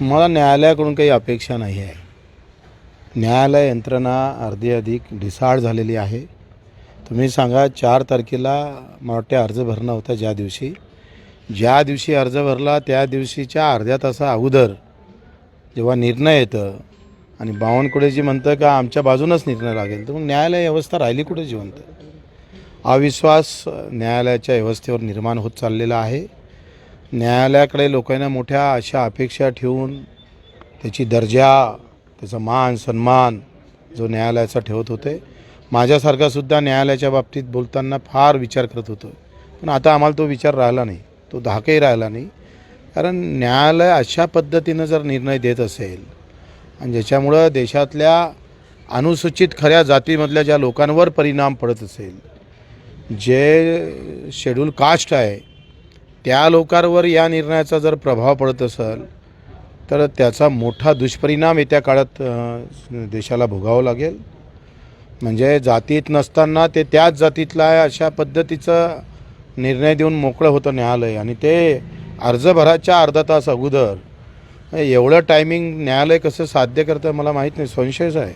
मला न्यायालयाकडून काही अपेक्षा नाही आहे. न्यायालय यंत्रणा अर्धी अधिक ढिसाळ झालेली आहे. तुम्ही सांगा चार तारखेला मला वाटते अर्ज भरणं होता ज्या दिवशी. ज्या दिवशी अर्ज भरला त्या दिवशीच्या अर्ध्या तासा अगोदर जेव्हा निर्णय येतं आणि बावनकुळेजी म्हणतं का आमच्या बाजूनच निर्णय लागेल तर मग न्यायालय व्यवस्था राहिली कुठे जिवंत? अविश्वास न्यायालयाच्या व्यवस्थेवर निर्माण होत चाललेला आहे. न्यायालयाकडे लोकांना मोठ्या अशा अपेक्षा ठेवून त्याची दर्जा त्याचा मान सन्मान जो न्यायालयाचा ठेवत होते माझ्यासारखासुद्धा न्यायालयाच्या बाबतीत बोलताना फार विचार करत होतो. पण आता आम्हाला तो विचार राहिला नाही तो धाकही राहिला नाही. कारण न्यायालय अशा पद्धतीनं जर निर्णय देत असेल आणि ज्याच्यामुळं देशातल्या अनुसूचित खऱ्या जातीमधल्या ज्या लोकांवर परिणाम पडत असेल जे शेड्यूल कास्ट आहे त्या लोकांवर या निर्णयाचा जर प्रभाव पडत असेल तर त्याचा मोठा दुष्परिणाम येत्या काळात देशाला भोगावं लागेल. म्हणजे जातीत नसताना ते त्याच जातीतला आहे अशा पद्धतीचं निर्णय देऊन मोकळं होतं न्यायालय. आणि ते अर्ज भराच्या अर्धा तास अगोदर एवढं टायमिंग न्यायालय कसं साध्य करतं मला माहीत नाही. संशयच आहे.